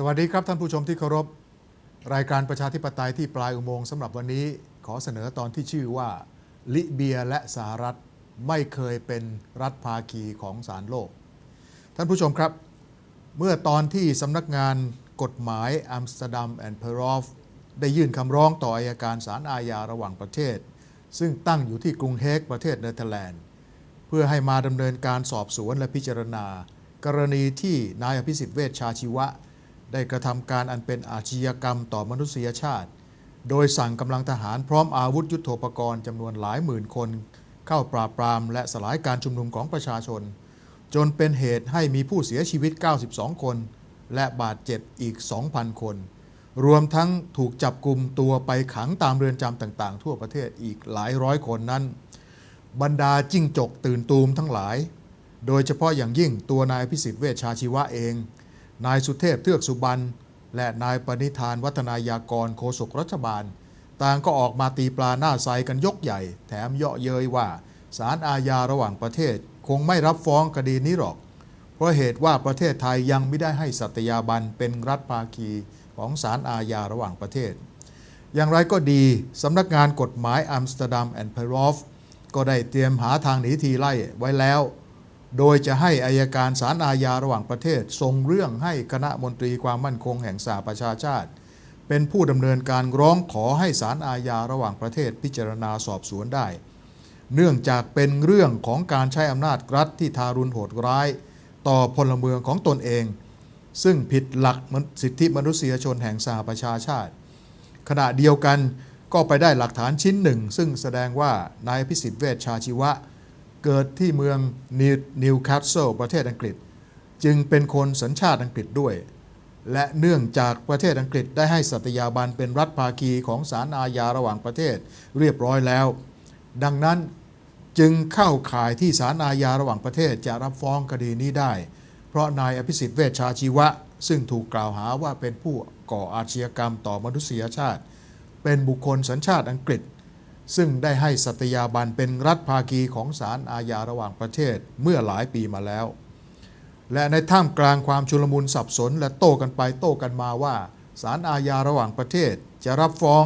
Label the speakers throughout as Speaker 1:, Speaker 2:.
Speaker 1: สวัสดีครับท่านผู้ชมที่เคารพ รายการประชาธิปไตยที่ปลายอุโมงค์สำหรับวันนี้ขอเสนอตอนที่ชื่อว่า ลิเบียและสหรัฐไม่เคยเป็นรัฐภาคีของสารโลก ท่านผู้ชมครับ เมื่อตอนที่สำนักงานกฎหมายอัมสเตอร์ดัมแอนด์เพอรอฟได้ยื่นคำร้องต่ออายการศาลอาญาระหว่างประเทศ ซึ่งตั้งอยู่ที่กรุงเฮกประเทศเนเธอร์แลนด์เพื่อให้มาดำเนินการสอบสวนและพิจารณา กรณีที่นายอภิสิทธิ์เวชชาชีวะ ได้กระทำการอันเป็นอาชญากรรมต่อมนุษยชาติ โดยสั่งกำลังทหารพร้อมอาวุธยุโทโธปกรณ์จำนวนหลายหมื่นคน เข้าปราบปรามและสลายการชุมนุมของประชาชน จนเป็นเหตุให้มีผู้เสียชีวิต 92 คน และบาดเจ็บอีก 2,000 คน รวมทั้งถูกจับกลุ่มตัวไปขังตามเรือนจำต่าง ๆ ทั่วประเทศอีกหลายร้อยคนนั้น บรรดาจิ้งจกตื่นตูมทั้งหลาย โดยเฉพาะอย่างยิ่งตัวนายพิสิทธิ์เวชชาชีวะเอง นายสุเทพเทือกสุบรรณและนายปณิธานวัฒนายากรโฆษกรัฐบาล ต่างก็ออกมาตีปลาหน้าใสกันยกใหญ่ แถมเยาะเย้ยว่าศาลอาญาระหว่างประเทศคงไม่รับฟ้องคดีนี้หรอก เพราะเหตุว่าประเทศไทยยังไม่ได้ให้สัตยาบันเป็นรัฐภาคีของศาลอาญาระหว่างประเทศ อย่างไรก็ดีสำนักงานกฎหมายอัมสเตอร์ดัมแอนด์เพรอฟก็ได้เตรียมหาทางหนีทีไล่ไว้แล้ว โดยจะให้อายการศาลอาญาระหว่างประเทศส่งเรื่องให้คณะมนตรีความมั่นคงแห่งสหประชาชาติ เป็นผู้ดำเนินการร้องขอให้ศาลอาญาระหว่างประเทศพิจารณาสอบสวนได้ เนื่องจากเป็นเรื่องของการใช้อำนาจรัฐที่ทารุณโหดร้าย ต่อพลเมืองของตนเอง ซึ่งผิดหลักสิทธิมนุษยชนแห่งสหประชาชาติ ขณะเดียวกันก็ไปได้หลักฐานชิ้นหนึ่ง ซึ่งแสดงว่านายพิสิทธิ์เวชชาชีวะ เกิดที่เมืองนิวคาสเซิลประเทศอังกฤษ จึงเป็นคนสัญชาติอังกฤษด้วย และเนื่องจากประเทศอังกฤษได้ให้สัตยาบันเป็นรัฐภาคีของศาลอาญาระหว่างประเทศเรียบร้อยแล้ว ดังนั้นจึงเข้าข่ายที่ศาลอาญาระหว่างประเทศจะรับฟ้องคดีนี้ได้ เพราะนายอภิสิทธิ์เวชชาชีวะ ซึ่งถูกกล่าวหาว่าเป็นผู้ก่ออาชญากรรมต่อมนุษยชาติ เป็นบุคคลสัญชาติอังกฤษ ซึ่งได้ให้สัตยาบันเป็นรัฐภาคีของศาลอาญาระหว่างประเทศเมื่อหลายปีมาแล้ว และในท่ามกลางความชุลมุนสับสน และโต้กันไปโต้กันมาว่าศาลอาญาระหว่างประเทศจะรับฟ้อง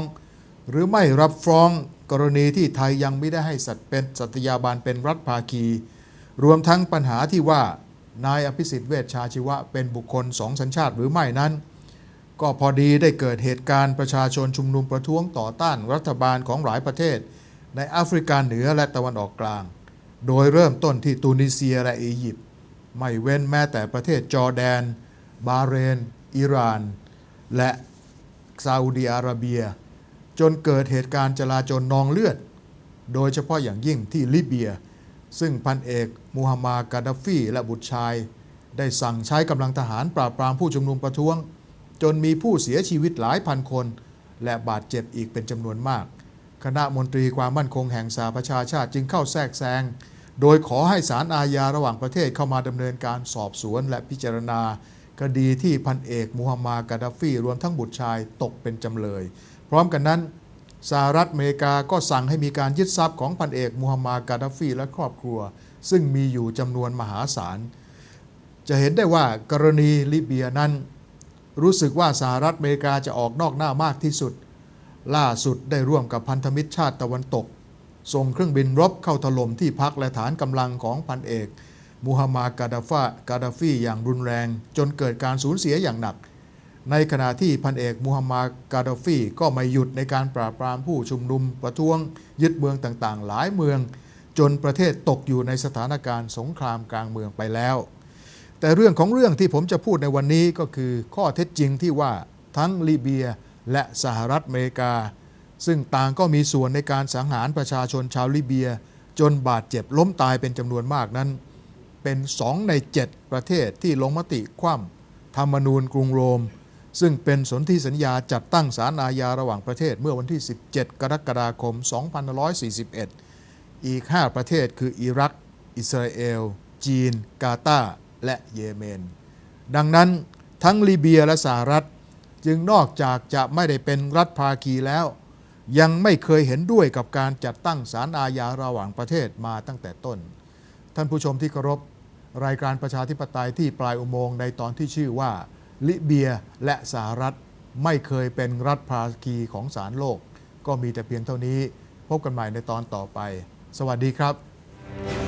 Speaker 1: หรือไม่รับฟ้องกรณีที่ไทยยังไม่ได้ให้สัตว์เป็นสัตยาบันเป็นรัฐภาคี รวมทั้งปัญหาที่ว่านายอภิสิทธิ์เวชชาชีวะเป็นบุคคลสองสัญชาติหรือไม่นั้น ก็พอดีได้เกิดเหตุการณ์ประชาชนชุมนุมประท้วงต่อต้านรัฐบาลของหลายประเทศ ในแอฟริกาเหนือและตะวันออกกลาง โดยเริ่มต้นที่ตูนิเซียและอียิปต์ไม่เว้นแม้แต่ประเทศจอร์แดน บาเรน อิหร่าน และซาอุดีอาระเบีย จนเกิดเหตุการณ์จลาจลนองเลือด โดยเฉพาะอย่างยิ่งที่ลิเบีย ซึ่งพันเอกมูฮัมหมัดกาดาฟีและบุตรชาย ได้สั่งใช้กำลังทหารปราบปรามผู้ชุมนุมประท้วง จนมีผู้เสียชีวิตหลายพันคน และบาดเจ็บอีกเป็นจำนวนมาก คณะมนตรีความมั่นคงแห่งสหประชาชาติจึงเข้าแทรกแซง โดยขอให้ศาลอาญาระหว่างประเทศเข้ามาดำเนินการสอบสวนและพิจารณา คดีที่พันเอกมูฮัมหมัดกาดาฟีรวมทั้งบุตรชายตกเป็นจำเลย พร้อมกันนั้นสหรัฐอเมริกาก็สั่งให้มีการยึดทรัพย์ของพันเอกมูฮัมหมัดกาดาฟีและครอบครัว ซึ่งมีอยู่จำนวนมหาศาล จะเห็นได้ว่ากรณีลิเบียนั้น รู้สึกว่าสหรัฐอเมริกาจะออกนอกหน้ามากที่สุด ล่าสุดได้ร่วมกับพันธมิตรชาติตะวันตก ส่งเครื่องบินรบเข้าถล่มที่พักและฐานกำลังของพันเอกมูฮัมหมัดกาดาฟากาดาฟีอย่างรุนแรง จนเกิดการสูญเสียอย่างหนัก ในขณะที่พันเอกมูฮัมหมัดกาดาฟีก็ไม่หยุดในการปราบปรามผู้ชุมนุมประท้วง ยึดเมืองต่างๆ หลายเมือง จนประเทศตกอยู่ในสถานการณ์สงครามกลางเมืองไปแล้ว แต่เรื่องของเรื่องที่ผมจะพูดในวันนี้ก็คือข้อเท็จจริงที่ว่าทั้งลิเบียและสหรัฐอเมริกา ซึ่งต่างก็มีส่วนในการสังหารประชาชนชาวลิเบีย จนบาดเจ็บล้มตายเป็นจำนวนมากนั้น เป็นสองใน 7 ประเทศที่ลงมติคว่ำธรรมนูญกรุงโรม ซึ่งเป็นสนธิสัญญาจัดตั้งศาลอาญาระหว่างประเทศเมื่อวันที่ 17 กรกฎาคม 2541 อีก 5 ประเทศคืออิรัก อิสราเอล จีน กาตาร์ และเยเมน ดังนั้นทั้งลิเบียและสหรัฐ จึงนอกจากจะไม่ได้เป็นรัฐภาคีแล้ว ยังไม่เคยเห็นด้วยกับการจัดตั้งศาลอาญาระหว่างประเทศมาตั้งแต่ต้น ท่านผู้ชมที่เคารพรายการประชาธิปไตยที่ปลายอุโมงค์ในตอนที่ชื่อว่า ลิเบียและสหรัฐไม่เคยเป็นรัฐภาคีของศาลโลก ก็มีแต่เพียงเท่านี้ พบกันใหม่ในตอนต่อไป สวัสดีครับ